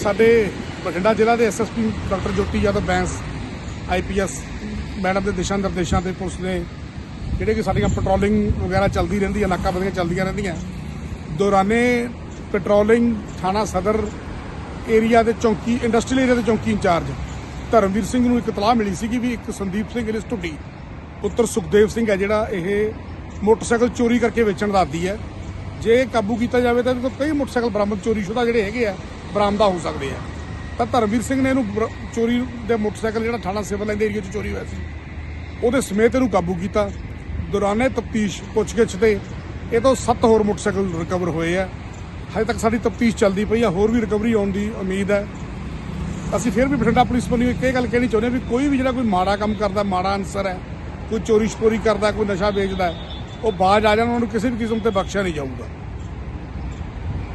ਸਾਡੇ ਬਠਿੰਡਾ ਜ਼ਿਲ੍ਹਾ ਦੇ SSP doctor Jyoti Yadav Bains IPS madam ਦੇ ਦਿਸ਼ਾ ਨਿਰਦੇਸ਼ਾਂ ਤੇ ਪੁਲਿਸ ਨੇ ਜਿਹੜੇ ਕਿ ਸਾਡੀਆਂ ਪੈਟਰੋਲਿੰਗ ਵਗੈਰਾ ਚੱਲਦੀ ਰਹਿੰਦੀ ਹੈ ਨਾਕਾਬੰਦੀਆਂ ਚੱਲਦੀਆਂ ਰਹਿੰਦੀਆਂ। ਦੌਰਾਨੇ ਪੈਟਰੋਲਿੰਗ ਥਾਣਾ ਸਦਰ ਏਰੀਆ ਦੇ ਚੌਂਕੀ ਇੰਡਸਟਰੀਅਲ ਏਰੀਆ ਦੇ ਚੌਂਕੀ ਇੰਚਾਰਜ ਧਰਮਵੀਰ ਸਿੰਘ ਨੂੰ ਇੱਕ ਇਤਲਾਹ ਮਿਲੀ ਸੀ ਕਿ ਵੀ ਇੱਕ ਸੰਦੀਪ ਸਿੰਘ ਇਲਿਸ ਢੁੱਡੀ ਪੁੱਤਰ ਸੁਖਦੇਵ ਸਿੰਘ ਹੈ ਜਿਹੜਾ, ਇਹ ਮੋਟਰਸਾਈਕਲ ਚੋਰੀ ਕਰਕੇ ਵੇਚਣ ਦਾ ਆਦੀ ਹੈ। ਜੇ ਇਹ ਕਾਬੂ ਕੀਤਾ ਜਾਵੇ ਤਾਂ ਇਹਦੇ ਤੋਂ ਕਈ ਮੋਟਰਸਾਈਕਲ ਬਰਾਮਦ ਚੋਰੀ ਸ਼ੁਦਾ ਜਿਹੜੇ ਹੈਗੇ ਆ ਬਰਾਮਦਾ ਹੋ ਸਕਦੇ ਆ। ਤਾਂ ਧਰਮਵੀਰ ਸਿੰਘ ਨੇ ਇਹਨੂੰ ਬਰ- ਚੋਰੀ ਦੇ ਮੋਟਰਸਾਈਕਲ ਜਿਹੜਾ ਥਾਣਾ ਸਿਵਲ ਲਾਈਨ ਦੇ ਏਰੀਆ 'ਚ ਚੋਰੀ ਹੋਇਆ ਸੀ। ਉਹਦੇ ਸਮੇਤ ਇਹਨੂੰ ਕਾਬੂ ਕੀਤਾ। ਦੌਰਾਨੇ ਤਫਤੀਸ਼ ਪੁੱਛਗਿੱਛ ਤੇ ਇਹ ਤੋਂ ਸੱਤ ਹੋਰ ਮੋਟਰਸਾਈਕਲ ਰਿਕਵਰ ਹੋਏ ਆ। ਹਜੇ ਤੱਕ ਸਾਡੀ ਤਫਤੀਸ਼ ਚੱਲਦੀ ਪਈ ਆ, ਹੋਰ ਵੀ ਰਿਕਵਰੀ ਆਉਣ ਦੀ ਉਮੀਦ ਹੈ ਅਸੀਂ ਫਿਰ ਵੀ ਬਠਿੰਡਾ ਪੁਲਿਸ ਵੱਲੋਂ ਇੱਕ ਇਹ ਗੱਲ ਕਹਿਣੀ ਚਾਹੁੰਦੇ ਹਾਂ ਵੀ ਕੋਈ ਵੀ ਜਿਹੜਾ ਕੋਈ ਮਾੜਾ ਕੰਮ ਕਰਦਾ, ਮਾੜਾ ਅਨਸਰ ਹੈ, ਕੋਈ ਚੋਰੀ ਛਪੋਰੀ ਕਰਦਾ, ਕੋਈ ਨਸ਼ਾ ਵੇਚਦਾ, ਉਹ ਬਾਜ ਆ ਜਾਣ, ਉਹਨਾਂ ਨੂੰ ਕਿਸੇ ਵੀ ਕਿਸਮ ਤੇ ਬਖਸ਼ਿਆ ਨਹੀਂ ਜਾਊਗਾ।